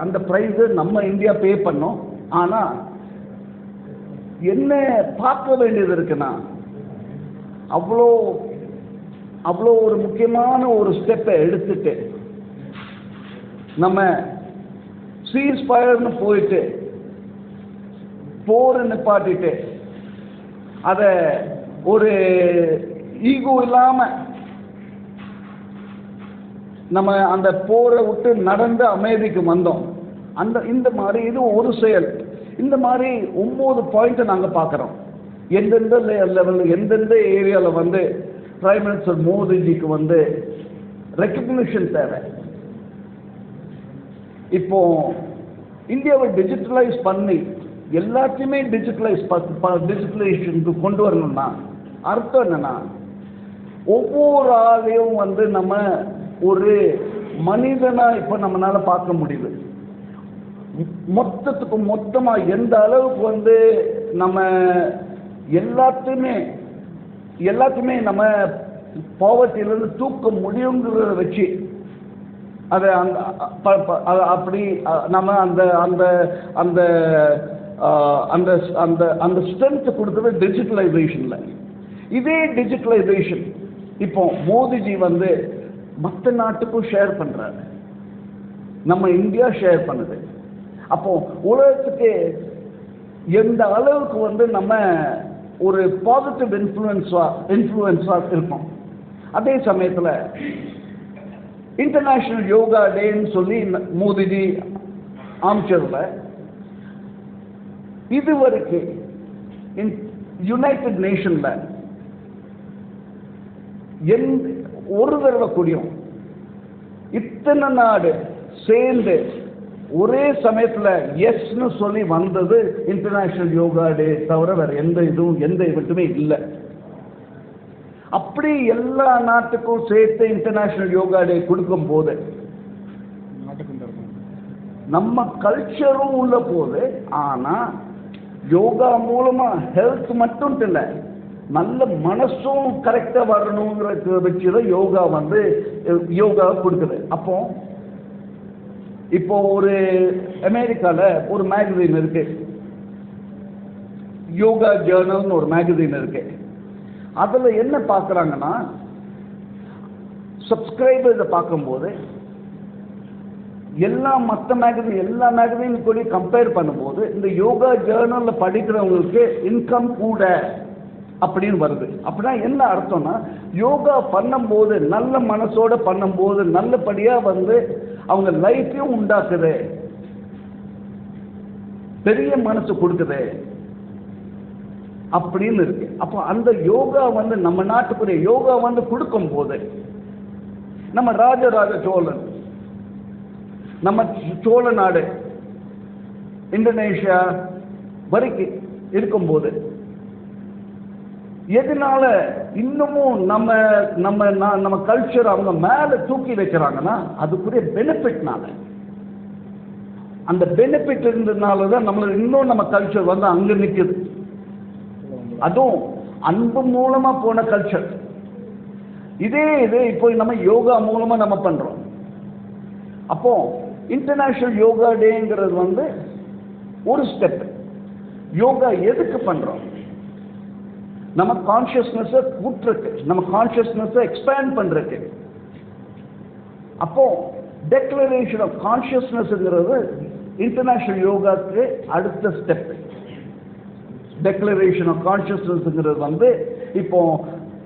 அந்த ப்ரைஸு நம்ம இந்தியா பே பண்ணோம். ஆனால் என்ன பார்க்க வேண்டியது இருக்குன்னா அவ்வளோ அவ்வளோ ஒரு முக்கியமான ஒரு ஸ்டெப்பை எடுத்துட்டு நம்ம சீஸ் ஃபயர்னு போயிட்டு போரை நிப்பாட்டிட்டு அதை ஒரு ஈகோ இல்லாமல் நம்ம அந்த போரை விட்டு நடந்து அமைதிக்கு வந்தோம். அந்த இந்த மாதிரி இது ஒரு செயல். இந்த மாதிரி ஒம்பது பாயிண்ட்டை நாங்கள் பார்க்குறோம் எந்தெந்த லெவலில் எந்தெந்த ஏரியாவில் வந்து பிரைம் மினிஸ்டர் மோடிஜிக்கு வந்து ரெக்கக்னிஷன் தேவை. இப்போ இந்தியாவை டிஜிட்டலைஸ் பண்ணி எல்லாத்தையுமே டிஜிட்டலைஸ் டிஜிட்டலைசேஷனுக்கு கொண்டு வரணும்னா அர்த்தம் என்னன்னா ஒவ்வொரு ஆளையும் வந்து நம்ம ஒரு மனிதனா இப்போ நம்மளால பார்க்க முடியுது. மொத்தத்துக்கு மொத்தமா எந்த அளவுக்கு வந்து நம்ம எல்லாத்தையுமே எல்லாத்தையுமே நம்ம பாவர்ட்டியிலிருந்து தூக்க முடியுங்கிறத வச்சு அதை அந்த ப- ப- அப்படி நம்ம அந்த அந்த அந்த அந்த அந்த அந்த ஸ்ட்ரென்த் கொடுத்தது டிஜிட்டலைசேஷன்ல இதே டிஜிட்டலைசேஷன் இப்போ மோடிஜி வந்து மற்ற நாட்டுக்கும் ஷேர் பண்ணுறாரு நம்ம இந்தியா ஷேர் பண்ணுது. அப்போ உலகத்துக்கு எந்த அளவுக்கு வந்து நம்ம ஒரு பாசிட்டிவ் இன்ஃப்ளூயன்ஸா இன்ஃப்ளூயன்ஸா இருப்போம் அதே சமயத்தில் இன்டர்நேஷனல் யோகா டேன்னு சொல்லி மோதிஜி மோடிஜி அமைச்சர்ல இதுவரைக்கும் யுனைடெட் நேஷன்ல எந் ஒரு தடவை கூடியும். இத்தனை நாடு சேர்ந்து ஒரே சமயத்தில் எஸ்னு சொல்லி வந்தது இன்டர்நேஷனல் யோகா டே தவிர வேற எந்த இதுவும் எந்த இவட்டுமே இல்லை. அப்படி எல்லா நாட்டுக்கும் சேர்த்து இன்டர்நேஷனல் யோகா டே கொடுக்கும் போது நம்ம கல்ச்சரும் உள்ள போது ஆனா யோகா மூலமா ஹெல்த் மட்டும் இல்லை நல்ல மனசும் கரெக்டா வரணுங்கிற வச்சுதான் யோகா வந்து யோகா கொடுக்குது. அப்போ இப்போ ஒரு அமெரிக்காவில் ஒரு மேகசின் இருக்கு. யோகா ஜேர்னல்னு ஒரு மேகசின் இருக்கு. அதில் என்ன பார்க்குறாங்கன்னா சப்ஸ்கிரைபர்ஸை பார்க்கும்போது எல்லா மற்ற மேகசின் எல்லா மேகசின் கூட கம்பேர் பண்ணும்போது இந்த யோகா ஜேர்னலில் படிக்கிறவங்களுக்கு இன்கம் கூட அப்படின்னு வருது. அப்படின்னா என்ன அர்த்தம்னா யோகா பண்ணும்போது நல்ல மனசோட பண்ணும்போது நல்லபடியாக வந்து அவங்க லைஃப்பையும் உண்டாக்குது. பெரிய மனசு கொடுக்குது. அப்படின்னு இருக்கு. அப்போ அந்த யோகா வந்து நம்ம நாட்டுக்குரிய யோகா வந்து கொடுக்கும் போது நம்ம ராஜராஜ சோழன் நம்ம சோழ நாடு இந்தோனேஷியா வரைக்கும் இருக்கும்போது எதனால இன்னமும் நம்ம நம்ம நம்ம கல்ச்சர் அவங்க மேல தூக்கி வைக்கிறாங்கன்னா அதுக்குரிய பெனிஃபிட்னால அந்த பெனிஃபிட் இருந்ததுனால தான் நம்மள இன்னும் நம்ம கல்ச்சர் வந்து அங்க நிற்குது அதுவும் அன்பு மூலமா போன கல்ச்சர் இதே இது இப்போ நம்ம யோகா மூலமா நம்ம பண்றோம். அப்போ இன்டர்நேஷனல் யோகா டேங்கிறது வந்து ஒரு ஸ்டெப் யோகா எதுக்கு பண்றோம்? நம்ம கான்சியஸ்னஸை கூட்டுறக்கு நம்ம கான்சியஸ்னஸை எக்ஸ்பேண்ட் பண்றதுக்கு. அப்போ டெக்ளரேஷன் ஆஃப் கான்சியஸ்னஸ்ங்கிறது இன்டர்நேஷனல் யோகாக்கு அடுத்த ஸ்டெப் டெக்ளரேஷன் ஆஃப் கான்சியஸ்னஸ்ங்கிறது வந்து இப்போ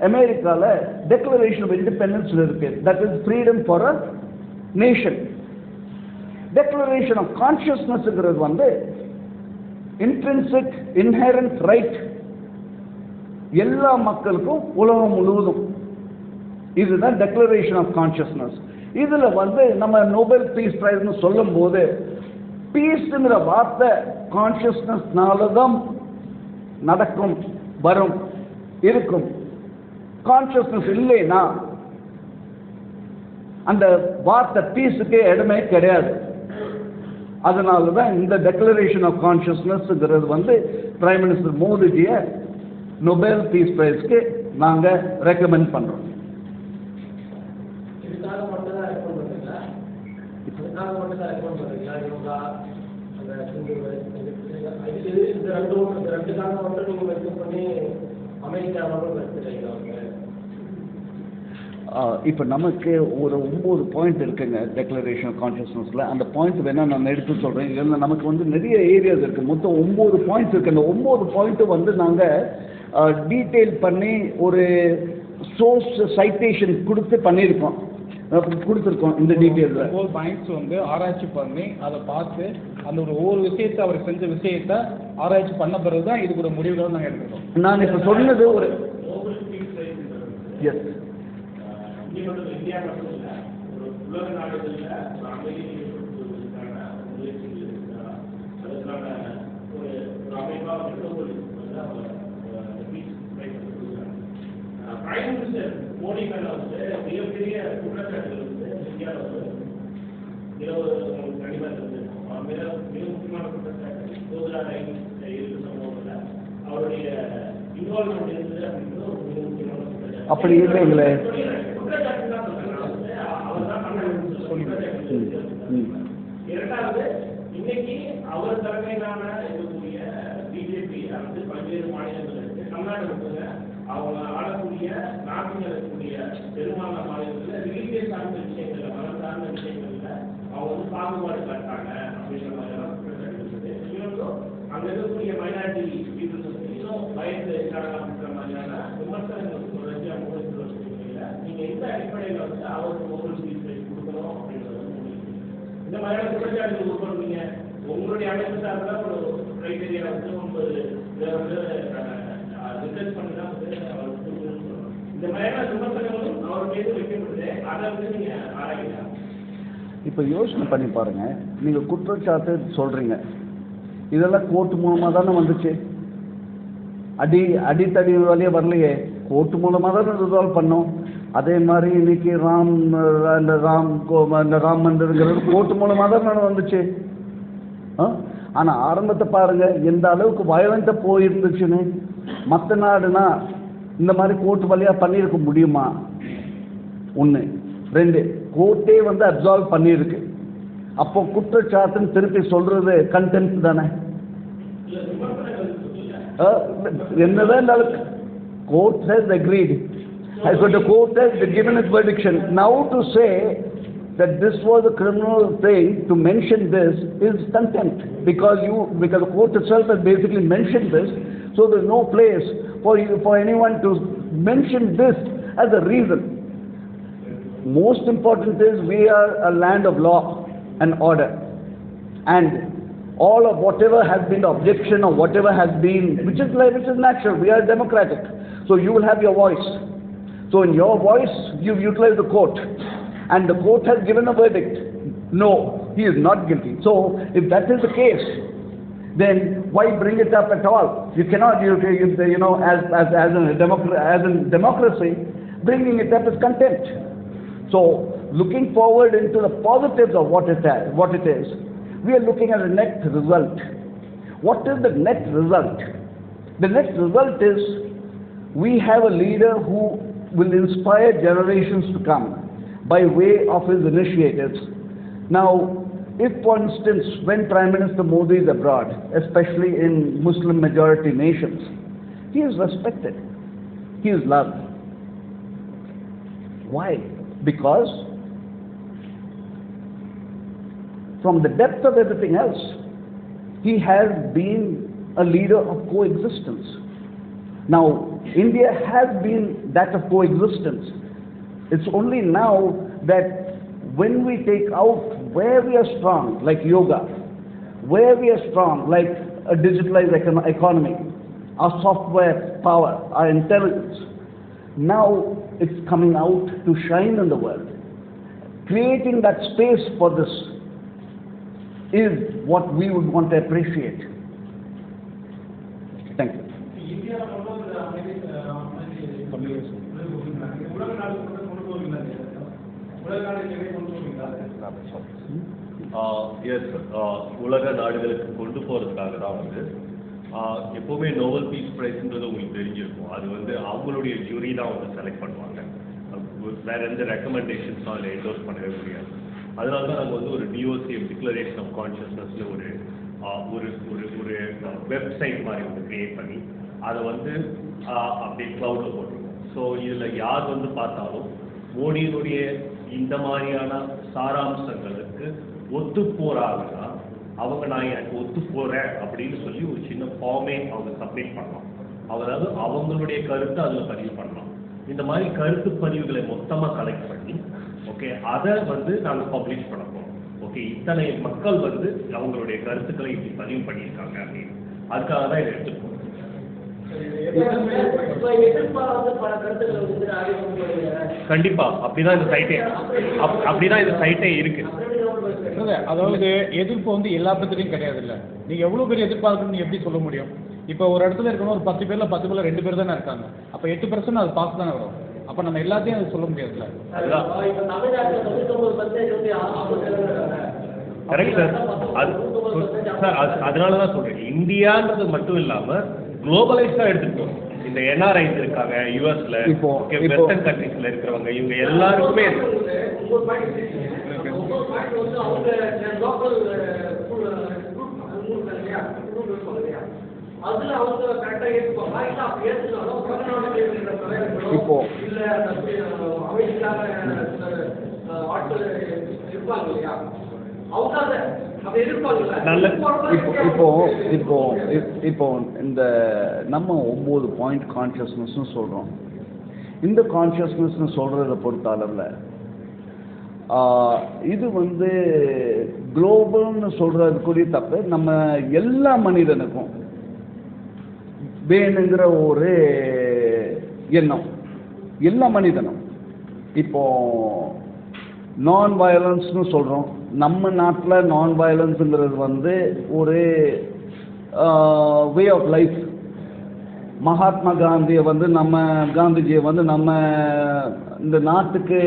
அமெரிக்காவில் டெக்ளரேஷன் ஆஃப் இண்டிபெண்டன்ஸ் இருக்கு. That is freedom for a nation declaration of கான்ஷியஸ்னஸ்ங்கிறது வந்து இன்ட்ரென்சிக் இன்ஹெரண்ட் ரைட் எல்லா மக்களுக்கும் உலகம் முழுவதும். இதுதான் டெக்ளரேஷன் ஆஃப் கான்சியஸ்னஸ் இதில் வந்து நம்ம நோபல் பீஸ் ப்ரைஸ்னு சொல்லும் போது பீஸுங்கிற வார்த்தை கான்சியஸ்னஸ்னால தான் நடக்கும் வரும் இருக்கும். கான்சியஸ்னஸ் இல்லைன்னா அந்த வார்த்தை பீஸுக்கே இடமே கிடையாது. அதனால தான் இந்த டெக்ளரேஷன் ஆஃப் கான்சியஸ்னஸ்ங்கிறது வந்து பிரைம் மினிஸ்டர் மோடிஜியை நொபெல் பீஸ் பிரைஸ்க்கு நாங்கள் ரெக்கமெண்ட் பண்ணுறோம் இதுக்காக பண்ணுறீங்களா இதுக்காக பண்ணுறீங்களா யோகா இந்த ரெண்டும் இந்த ரெண்டு காரணம் மட்டும் நீங்கள் மென்ஷன் பண்ணி அமெரிக்காவோட வச்சுருக்கீங்க அவங்க இப்போ நமக்கு ஒரு ஒம்பது பாயிண்ட் இருக்குங்க டெக்ளரேஷன் கான்ஷியஸ்னஸில் அந்த பாயிண்ட் வேணால் நான் எடுத்து சொல்கிறேன் இல்லைன்னா நமக்கு வந்து நிறைய ஏரியாஸ் இருக்குது மொத்தம் ஒம்பது பாயிண்ட்ஸ் இருக்குது அந்த ஒம்பது பாயிண்ட்டு வந்து நாங்கள் டீட்டெயில் பண்ணி ஒரு சோர்ஸ் சைட்டேஷன் கொடுத்து பண்ணியிருக்கோம். கொடுத்துருக்கோம் இந்த டீட்டெயிலில் ஒவ்வொரு பாயிண்ட்ஸ் வந்து ஆராய்ச்சி பண்ணி அதை பார்த்து அந்த ஒரு ஒவ்வொரு விஷயத்தை அவர் செஞ்ச விஷயத்தை ஆராய்ச்சி பண்ண பிறகு தான் இதுக்கு ஒரு முடிவுகளை நாங்கள் எடுத்துக்கிறோம் நான் இப்போ சொன்னது ஒரு எஸ் மட்டும் இந்தியா மட்டும் இல்லை ஒரு உலக நாடுகளில் ஒரு அமைதியை ஏற்படுத்துவதற்கான முயற்சிகள் இருக்கா அதற்கான ஒரு ஒரு அமைப்பாக அவங்க பீச் பிரைம் மினிஸ்டர் மோடி மேல வந்து மிகப்பெரிய குற்றச்சாட்டுகள் வந்து இந்தியாவில் வந்து இருபது தெரிஞ்சிருக்கும். அவர் மிக மிக முக்கியமான குற்றச்சாட்டு கோதுரா ரயில் இருக்கு சம்பவத்தில் அவருடைய இன்வால்மெண்ட் இருந்தது அப்படின்றது ஒரு மிக முக்கியமான குற்றச்சாட்டு. அப்படி இல்லைங்களே அவர் தலைமையிலான இருக்கக்கூடிய பிஜேபி அரசு பல்வேறு மாநிலங்கள் தமிழ்நாட்டில் அவங்க ஆளக்கூடிய நாட்டில் இருக்கக்கூடிய பெரும்பாலான மாநிலங்களில் ரிலீஜியஸ் சார்ந்த விஷயங்கள்ல மதம் சார்ந்த விஷயங்கள்ல அவங்க வந்து பாகுபாடு காட்டாங்க அப்படின்ற மாதிரியான இருக்குது இன்னொன்று அங்க இருக்கக்கூடிய மைனாரிட்டி பீப்புள்ஸ் வந்து இன்னும் வயது இருக்காங்க அப்படின்ற மாதிரியான விமர்சனங்கள் தொடர்ச்சி அவங்க முன்வைக்கல நீங்க எந்த அடிப்படையில் வந்து அவருக்கு ஒவ்வொரு ஸ்பீச் கொடுக்கணும் அப்படின்றது இந்த மாதிரியான குற்றச்சாட்டுகள் உட்படுவீங்க உங்களுடைய அமைப்பு சார்ந்த ஒரு கிரைட்டீரியா வந்து ஒன்பது இதை வந்து ரிசர்ச் பண்ணி தான் வந்து அவர் இந்த மாதிரியான விமர்சனங்களும் அவர் மீது வைக்கப்படுது. அதை வந்து நீங்க ஆராயலாம் இப்போ யோசனை பண்ணி பாருங்க. நீங்க குற்றச்சாட்டு சொல்றீங்க. இதெல்லாம் கோர்ட் மூலமா தானே வந்துச்சு? அடி அடித்தடி வழியே வரலையே. கோர்ட் மூலமா தானே ரிசால்வ் பண்ணோம். அதே மாதிரி இன்னைக்கு ராம் அந்த ராம் அந்த ராம் மந்திருங்கிறது கோர்ட் மூலமா தானே வந்துச்சு? ஆ? ஆனால் ஆரம்பத்தை பாருங்க எந்த அளவுக்கு வயலண்ட்டாக போயிருந்துச்சுன்னு மற்ற நாடுனா இந்த மாதிரி கோர்ட் வழியாக பண்ணியிருக்க முடியுமா? ஒன்று ரெண்டு கோர்ட்டே வந்து அப்சால்வ் பண்ணியிருக்கு. அப்போ குற்றச்சாட்டுன்னு திருப்பி சொல்றது கண்டென்ட் தானே? என்னதான் இருந்தாலும் court has agreed court has given court has now to say That this was a criminal thing, to mention this is contempt. Because you, because the court itself has basically mentioned this, so there's no place for you, for anyone to mention this as a reason. Most important is we are a land of law and order. And all of whatever has been the objection or whatever has been, which is like, which is natural, we are democratic. So you will have your voice. So in your voice, you've utilized the court. And the court has given a verdict. No, he is not guilty. So if that is the case, then why bring it up at all? You cannot, you, you, you know, as, as, as, in as in democracy, bringing it up is contempt. So, looking forward into the positives of what it, has, what it is, we are looking at the net result. What is the net result? The net result is we have a leader who will inspire generations to come by way of his initiatives. Now, if for instance, when Prime Minister Modi is abroad, especially in Muslim majority nations, he is respected, he is loved. Why? Because from the depth of everything else, he has been a leader of coexistence. Now, India has been that of coexistence. It's only now that when we take out where we are strong, like yoga, where we are strong, like a digitalized econ- economy, our software power, our intelligence, now it's coming out to shine in the world. Creating that space for this is what we would want to appreciate. Yes உலக நாடுகளுக்கு கொண்டு போகிறதுக்காக தான் வந்து எப்போவுமே Nobel piece ப்ரைஸ்ன்றது உங்களுக்கு தெரிஞ்சிருக்கும். அது வந்து அவங்களுடைய ஜூரி தான் வந்து செலக்ட் பண்ணுவாங்க. வேற எந்த ரெக்கமெண்டேஷன்ஸும் அதில் என்டோர்ஸ் பண்ணவே முடியாது. அதனால தான் நாங்கள் வந்து ஒரு டிஓசிஎம் டிக்ளரேஷன் ஆஃப் கான்ஷியஸ்னஸ்ல ஒரு ஒரு ஒரு ஒரு வெப்சைட் மாதிரி வந்து கிரியேட் பண்ணி அதை வந்து அப்படியே க்ளவுடில் போட்டிருக்கோம். ஸோ இதில் யார் வந்து பார்த்தாலும் மோடியினுடைய இந்த மாதிரியான சாராம்சங்கள் அவங்களுக்கு ஒத்து போறாங்கன்னா அவங்க நான் எனக்கு ஒத்து போறேன் அப்படின்னு சொல்லி ஒரு சின்ன ஃபார்மே அவங்க சப்மிட் பண்ணலாம். அதாவது அவங்களுடைய கருத்தை அதில் பதிவு பண்ணலாம். இந்த மாதிரி கருத்து பதிவுகளை மொத்தமாக கலெக்ட் பண்ணி ஓகே அதை வந்து நாங்கள் பப்ளிஷ் பண்ண போகிறோம் ஓகே இத்தனை மக்கள் வந்து அவங்களுடைய கருத்துக்களை இப்படி பதிவு பண்ணியிருக்காங்க அப்படின்னு. அதுக்காக தான் இதை எடுத்துட்டு பல கருத்துக்களை வந்து கண்டிப்பா அப்படிதான் இந்த சைட்டே அப்- அப்படிதான் இந்த சைட்டே இருக்கு. இல்ல, அதாவது எதிர்ப்பு வந்து எல்லா கிடையாது இல்ல நீங்க எவ்வளவு பேர் எதிர்பார்க்கணும்னு எப்படி சொல்ல முடியும்? இப்போ ஒரு இடத்துல இருக்கணும் ஒரு பத்து பேர்ல பத்து பேர்ல ரெண்டு பேர் தானே இருக்காங்க. அப்ப எட்டு பர்சன்ட் அது பாஸ் தானே வரும். அப்ப நம்ம எல்லாத்தையும் அது சொல்ல முடியாதுல்ல. கரெக்ட் சார் அது சார் அது அதனால தான் சொல்றேன். இந்தியான்றது மட்டும் இல்லாம குளோபலைஸ்டா எடுத்துக்கணும் இந்த என்ஆர்ஐஸ் இருக்காங்க யூஎஸ்ல இப்போ- வெஸ்டர்ன் கண்ட்ரீஸ்ல இருக்கிறவங்க இவங்க எல்லாருக்குமே பாயிண்ட் வந்து அவங்க லோக்கல் அதுல அவங்க கரெக்டா ஏற்றுப்பாங்க இல்ல அப்படி ஏற்றுனாலும் உலகநாடு இப்போ- இல்ல அந்த அமைதிக்காக ஆட்கள் இருப்பாங்க இல்லையா அவங்க அதை அதை எதிர்ப்பாங்கல்ல நல்ல- இப்போ இப்போ இப்போ இப்- இப்போ இந்த நம்ம ஒம்பது பாயிண்ட் கான்ஷியஸ்னஸ்னு சொல்கிறோம் இந்த கான்ஷியஸ்னஸ்னு சொல்கிறத பொறுத்த அளவில் இது வந்து குளோபல்னு சொல்கிறதுக்குரிய தப்பு. நம்ம எல்லா மனிதனுக்கும் வேணுங்கிற ஒரு எண்ணம். எல்லா மனிதனும். இப்போ நான் வயலன்ஸ்னு சொல்கிறோம் நம்ம நாட்டில் நான் வயலன்ஸுங்கிறது வந்து ஒரு வே ஆஃப் லைஃப் மகாத்மா காந்தியை வந்து நம்ம காந்திஜியை வந்து நம்ம இந்த நாட்டுக்கு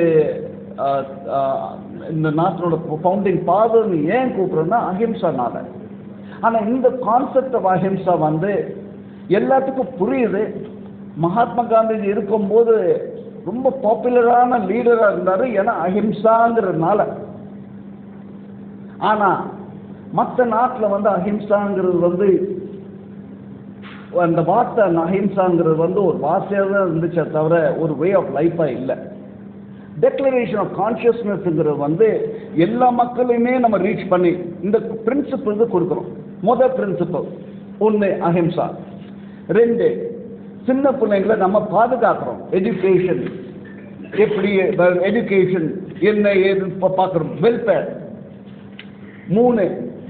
இந்த நாட்டினோட ஃபவுண்டிங் ஃபாதர்னு ஏன் கூப்பிட்றோன்னா அஹிம்சானால. ஆனால் இந்த கான்செப்ட் ஆஃப் அஹிம்சா வந்து எல்லாத்துக்கும் புரியுது. மகாத்மா காந்திஜி இருக்கும்போது ரொம்ப பாப்புலரான லீடராக இருந்தார். ஏன்னா அஹிம்சாங்கிறதுனால. ஆனால் மற்ற நாட்டில் வந்து அஹிம்சாங்கிறது வந்து அந்த வார்த்தை அஹிம்சாங்கிறது வந்து ஒரு வார்த்தையாக தான் இருந்துச்சே தவிர ஒரு வே ஆஃப் லைஃபாக இல்லை. டெக்ளரேஷன் ஆஃப் கான்ஷியஸ்னஸ்ங்கிறது வந்து எல்லா மக்களையுமே நம்ம ரீச் பண்ணி இந்த பிரின்சிபிள் கொடுக்குறோம். முதல் பிரின்சிபல் ஒன்று அஹிம்சா. ரெண்டு சின்ன பிள்ளைங்களை நம்ம பாதுகாக்கிறோம். எஜுகேஷன் எப்படி எஜுகேஷன் என்ன ஏது பார்க்குறோம் வெல்ஃபேர் மூணு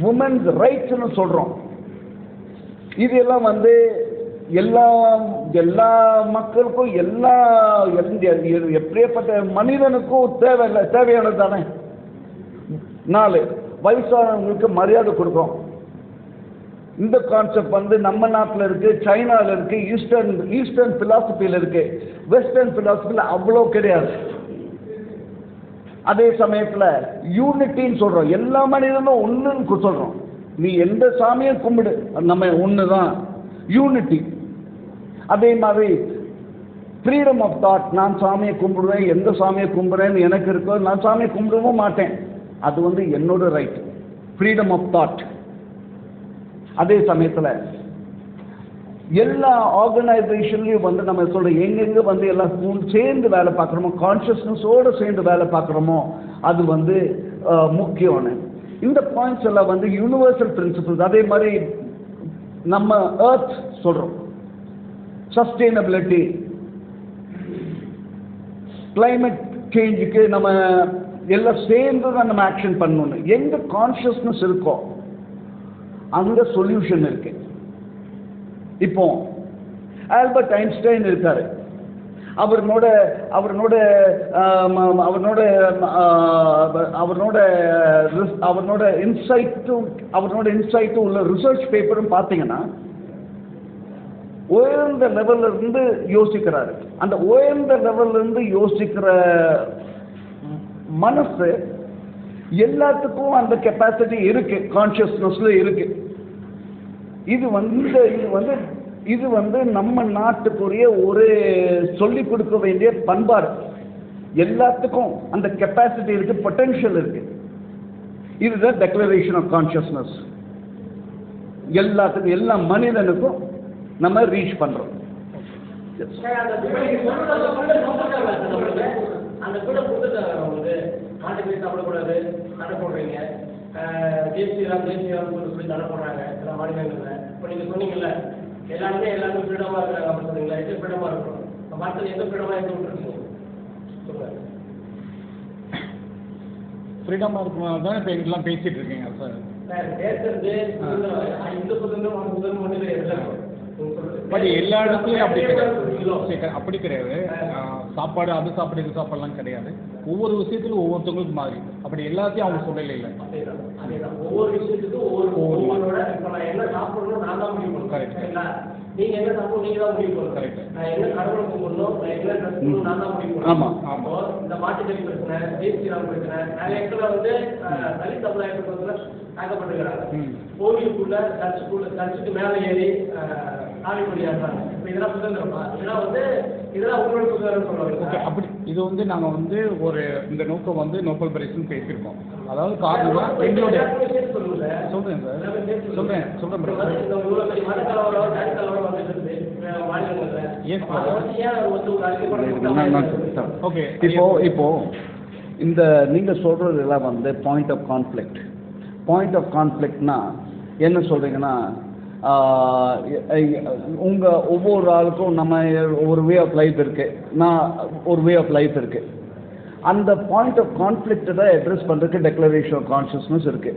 உமன்ஸ் ரைட்ஸ்னு சொல்கிறோம் இதெல்லாம் வந்து எல்லா எல்லா மக்களுக்கும் எல்லா எந்த- மனிதனுக்கும் தேவை இல்லை தேவையானது தானே? நாலு வயசானவங்களுக்கு மரியாதை கொடுக்கும் இந்த கான்செப்ட் வந்து நம்ம நாட்டில் இருக்கு சைனாவில் இருக்கு ஈஸ்டர்ன் ஈஸ்டர்ன் பிலாசபியில் இருக்கு. வெஸ்டர்ன் பிலாசபியில் அவ்வளோ கிடையாது. அதே சமயத்தில் யூனிட்டின்னு சொல்கிறோம் எல்லா மனிதனும் ஒன்றுன்னு சொல்கிறோம் நீ எந்த சாமியை கும்பிடு. நம்ம ஒன்று தான் யூனிட்டி அதே மாதிரி ஃப்ரீடம் ஆஃப் தாட் நான் சாமியை கும்பிடுவேன் எந்த சாமியை கும்பிடுறேன்னு எனக்கு இருக்கோ நான் சாமியை கும்பிடவும் மாட்டேன். அது வந்து என்னோட ரைட் ஃப்ரீடம் ஆஃப் தாட் அதே சமயத்தில் எல்லா ஆர்கனைசேஷன்லையும் வந்து நம்ம சொல்கிறோம் எங்கெங்கே வந்து எல்லாம் சேர்ந்து வேலை பார்க்குறோமோ கான்ஷியஸ்னஸோடு சேர்ந்து வேலை பார்க்குறோமோ அது வந்து முக்கியம்னு. இந்த பாயிண்ட்ஸ் எல்லாம் வந்து யூனிவர்சல் பிரின்சிபிள்ஸ் அதே மாதிரி நம்ம ஏர்த் சொல்கிறோம் சஸ்டெயினபிலிட்டி கிளைமேட் சேஞ்சுக்கு நம்ம எல்லாம் சேர்ந்து தான் நம்ம ஆக்ஷன் பண்ணணும். எங்க கான்ஷியஸ்னஸ் இருக்கோ அங்க சொல்யூஷன் இருக்கு. இப்போ ஆல்பர்ட் ஐன்ஸ்டைன் இருக்காரு. அவர்னோட அவரனோட அவரனோட அவரோட அவரோட இன்சைட்டும் அவரோட இன்சைட்டும் உள்ள ரிசர்ச் பேப்பரும் பார்த்தீங்கன்னா உயர்ந்த லெவல்ல இருந்து யோசிக்கிறாரு. அந்த உயர்ந்த லெவல்ல இருந்து யோசிக்கிற மனசு எல்லாத்துக்கும் அந்த கெப்பாசிட்டி இருக்கு. கான்சியஸ்னஸ்ல இருக்கு. இது வந்து இது வந்து இது வந்து நம்ம நாட்டுக்குரிய ஒரு சொல்லிக் கொடுக்க வேண்டிய பண்பாடு. எல்லாத்துக்கும் அந்த கெப்பாசிட்டி இருக்கு பொட்டென்ஷியல் இருக்கு. இதுதான் டெக்ளரேஷன் ஆஃப் கான்ஷியஸ்னஸ் எல்லாத்துக்கும் எல்லா மனிதனுக்கும் நம்ம ரீச் சொன்னீங்கல்ல எல்லாருமே எல்லாருமே ஃப்ரீடமா இருக்காங்க அப்படின்னு சொன்னீங்களா எது ஃப்ரீடமா இருக்கும் மற்ற எந்த ஃப்ரீடமா விட்டுருக்கீங்க சொல்லுங்க. ஃப்ரீடமாக இருக்கணும் தான் இப்போ எங்கெல்லாம் பேசிட்டு இருக்கீங்க சார். சார் பேசுறது இந்த சுதந்திரம் அந்த சுதந்திரம் பட் எல்லா இடத்துலையும் அப்படி கிடையாது அப்படி கிடையாது சாப்பாடு அது சாப்பாடு இது சாப்பாடுலாம் கிடையாது ஒவ்வொரு விஷயத்திலும் ஒவ்வொருத்தவங்களுக்கு மாறி அப்படி எல்லாத்தையும் அவங்க சொல்லல இல்லை. ஒவ்வொரு விஷயத்துக்கும் ஒவ்வொரு நான் என்ன சாப்பிடணும் நான் தான் முடிவு. சரிங்களா நீங்க என்ன சாப்பிடணும் நீங்க தான் முடிவு பண்ணணும். நான் என்ன கடவுளை கும்பிடணும் நான் என்ன ட்ரெஸ் பண்ணணும் நான் தான் முடிவு பண்ணணும் ஆமா. அப்போ இந்த மாட்டுக்கறி பிரச்சனை ஸ்ரீராம் பிரச்சனை நிறைய இடத்துல வந்து தலித் சமுதாயத்துக்கு வந்து தாக்கப்பட்டிருக்கிறாங்க ம். கோவிலுக்குள்ள சர்ச்சுக்குள்ள சர்ச்சுக்கு மேல ஏறி ஓகே அப்படி இது வந்து நாங்கள் வந்து ஒரு இந்த நோக்கம் வந்து நோபல் பரிசுன்னு பேசியிருக்கோம். அதாவது காரணம் எங்களுடைய சொல்லுங்க சொல்கிறேன் சார். சொல்கிறேன் சொல்கிறேன் பிரதர். ஓகே இப்போ இப்போ இந்த நீங்க சொல்றது எல்லாம் வந்து point of conflict point of கான்ஃப்ளிக்ட்னா என்ன சொல்றீங்கன்னா உங்கள் ஒவ்வொரு ஆளுக்கும் நம்ம ஒரு வே ஆஃப் லைஃப் இருக்கு. நான் ஒரு வே ஆஃப் லைஃப் இருக்கு. அந்த பாயிண்ட் ஆஃப் கான்ஃப்ளிக்ட் தான் அட்ரஸ் பண்ணுறதுக்கு டெக்ளரேஷன் ஆஃப் கான்ஷியஸ்னஸ் இருக்கு.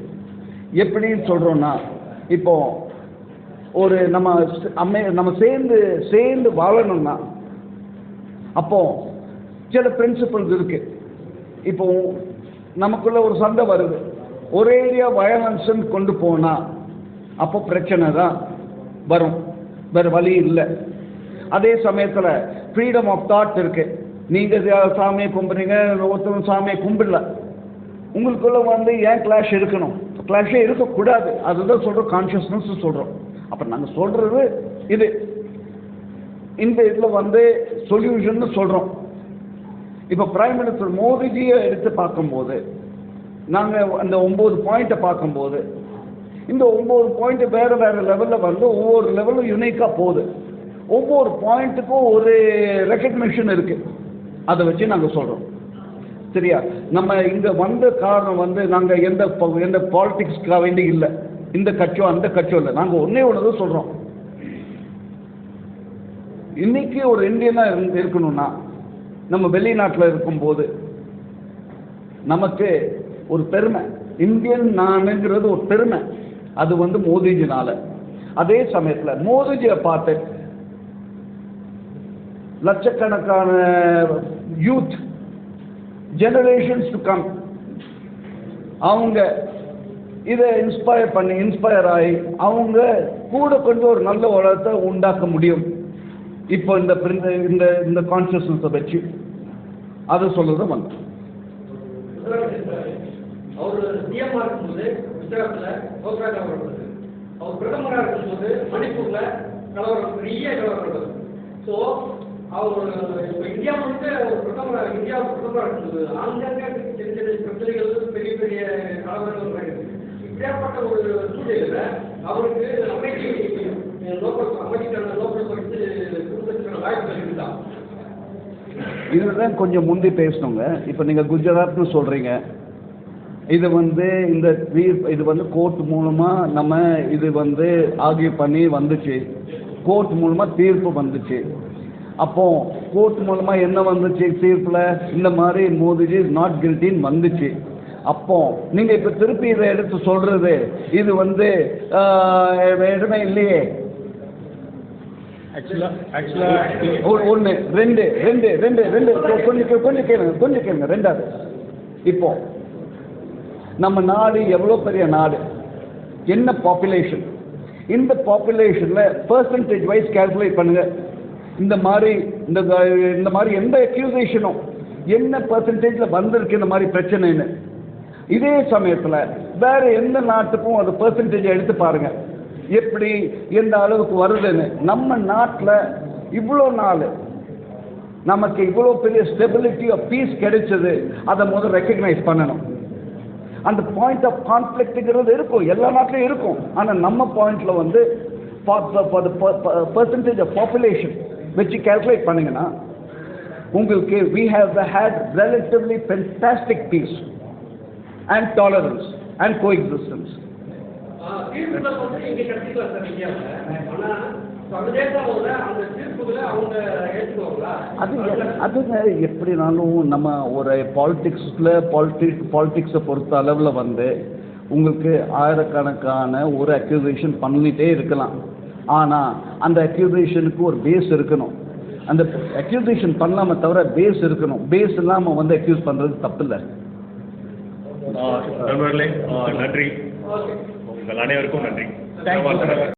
எப்படின்னு சொல்கிறோன்னா இப்போ ஒரு நம்ம அம்மே நம்ம சேர்ந்து சேர்ந்து வாழணும்னா அப்போ சில பிரின்சிபல்ஸ் இருக்கு. இப்போ நமக்குள்ள ஒரு சண்டை வருது. ஒரே ஏரியா வயலன்ஸ் கொண்டு போனால் அப்போ பிரச்சனை தான் வரும். வேறு வழி இல்லை. அதே சமயத்தில் ஃப்ரீடம் ஆஃப் தாட் இருக்கு. நீங்கள் சாமியை கும்பிட்றீங்க ஒருத்தரும் சாமியை கும்பிடல. உங்களுக்குள்ளே வந்து ஏன் கிளாஷ் இருக்கணும்? கிளாஷே இருக்கக்கூடாது. அதுதான் சொல்கிறோம் கான்ஷியஸ்னஸ் சொல்கிறோம் அப்போ நாங்கள் சொல்கிறது இது. இந்த இதில் வந்து சொல்யூஷன் சொல்கிறோம் இப்போ பிரைம் மினிஸ்டர் மோடிஜியை எடுத்து பார்க்கும்போது நாங்கள் அந்த ஒம்பது பாயிண்ட்டை பார்க்கும்போது இந்த ஒவ்வொரு பாயிண்ட் வேறு வேறு லெவலில் வந்து ஒவ்வொரு லெவலும் யுனிக்காக போகுது. ஒவ்வொரு பாயிண்ட்டுக்கும் ஒரு ரெக்கக்னிஷன் இருக்குது அதை வச்சு நாங்கள் சொல்கிறோம் சரியா? நம்ம இங்கே வந்த காரணம் வந்து நாங்கள் எந்த எந்த பாலிட்டிக்ஸ்க்காக வேண்டி இல்லை. இந்த கட்சியோ அந்த கட்சியோ இல்லை. நாங்கள் ஒன்றே ஒன்று தான் சொல்கிறோம் இன்னைக்கு ஒரு இந்தியனாக இருந்து- இருக்கணும்னா நம்ம வெளிநாட்டில் இருக்கும்போது நமக்கு ஒரு பெருமை. இந்தியன் நானுங்கிறது ஒரு பெருமை. அது வந்து மோதிஜினால அதே சமயத்தில் மோதிஜியை பார்த்து லட்சக்கணக்கான யூத் ஜெனரேஷன்ஸ் டு கம் அவங்க இதை இன்ஸ்பயர் பண்ணி இன்ஸ்பயர் ஆகி அவங்க கூட கொஞ்சம் ஒரு நல்ல உலகத்தை உண்டாக்க முடியும். இப்போ இந்த பிரிந்த- இந்த இந்த கான்சியஸ்னஸை வச்சு அதை சொல்லுறது வந்து அவர் சிஎம்ஆ இருக்கும்போது குஜராத்தில் கோத்ரா கலவரம் நடந்தது. அவர் பிரதமராக இருக்கும்போது மணிப்பூரில் கலவரம் பெரிய கலவரம் நடந்தது. ஸோ அவர் இப்போ இந்தியா முழுக்க ஒரு பிரதமர் இந்தியா பிரதமரா இருக்கும்போது அங்கங்கே சின்ன சின்ன பிரச்சனைகள் பெரிய பெரிய கலவரங்கள் நடக்குது இப்படியாப்பட்ட ஒரு சூழ்நிலையில அவருக்கு அமைதி லோக்கல் அமைதிக்கான லோக்கல் பரிசு கொடுக்கறதுக்கான வாய்ப்புகள் இருந்தா. இதுதான் கொஞ்சம் முந்தி பேசணுங்க இப்போ நீங்கள் குஜராத்னு சொல்கிறீங்க இது வந்து இந்த தீர்ப்பு இது வந்து கோர்ட் மூலமாக நம்ம இது வந்து ஆகிய பண்ணி வந்துச்சு. கோர்ட் மூலமாக தீர்ப்பு வந்துச்சு. அப்போ கோர்ட் மூலமாக என்ன வந்துச்சு? தீர்ப்பில் இந்த மாதிரி மோதிஜி இஸ் நாட் கில்ட்டின்னு வந்துச்சு. அப்போ நீங்கள் இப்போ திருப்பி இதை எடுத்து சொல்கிறது இது வந்து இடமே இல்லையே. ஆக்சுவலாக ஆக்சுவலாக ஒ- ஒண்ணு ரெண்டு ரெண்டு ரெண்டு ரெண்டு கொஞ்சம் கொஞ்சம் கேளுங்க கொஞ்சம் கேளுங்க ரெண்டாவது. இப்போ நம்ம நாடு எவ்வளோ பெரிய நாடு? என்ன பாப்புலேஷன் இந்த பாப்புலேஷனில் பர்சன்டேஜ் வைஸ் கால்குலேட் பண்ணுங்கள் இந்த மாதிரி இந்த இந்த மாதிரி எந்த அக்யூசேஷனும் என்ன பர்சன்டேஜில் வந்திருக்கு இந்த மாதிரி பிரச்சனைன்னு. இதே சமயத்தில் வேறு எந்த நாட்டுக்கும் அது பர்சன்டேஜ் எடுத்து பாருங்கள் எப்படி எந்த அளவுக்கு வருதுன்னு. நம்ம நாட்டில் இவ்வளோ நாள் நமக்கு இவ்வளோ பெரிய ஸ்டெபிலிட்டி ஆஃப் பீஸ் கிடைச்சது அதை முதல் ரெக்கக்னைஸ் பண்ணணும். அந்த பாயிண்ட் ஆஃப் கான்ஃப்ளிக்ட்டுங்கிறது இருக்கும். எல்லா நாட்டிலையும் இருக்கும். ஆனால் நம்ம பாயிண்ட்ல வந்து பர்சன்டேஜ் ஆஃப் பாப்புலேஷன் வச்சு கால்குலேட் பண்ணுங்கன்னா உங்களுக்கு we the had relatively fantastic peace and tolerance and coexistence தீர்ப்புல வந்து இங்க கட்டிக்கலாம் சார் இந்தியாவில் ஆனா சர்வதேச அந்த தீர்ப்புகளை அவங்க ஏற்றுக்குவாங்களா? அது அதுங்க எப்படினாலும் நம்ம ஒரு பாலிடிக்ஸில் பாலிட்டிக் பாலிடிக்ஸை பொறுத்த அளவில் வந்து உங்களுக்கு ஆயிரக்கணக்கான ஒரு அக்யூசேஷன் பண்ணிட்டே இருக்கலாம். ஆனால் அந்த அக்யூசேஷனுக்கு ஒரு பேஸ் இருக்கணும். அந்த அக்யூசேஷன் பண்ணலாம தவிர பேஸ் இருக்கணும். பேஸ் இல்லாமல் வந்து அக்யூஸ் பண்ணுறது தப்பு இல்லை நண்பர்களே நன்றி. உங்கள் அனைவருக்கும் நன்றி.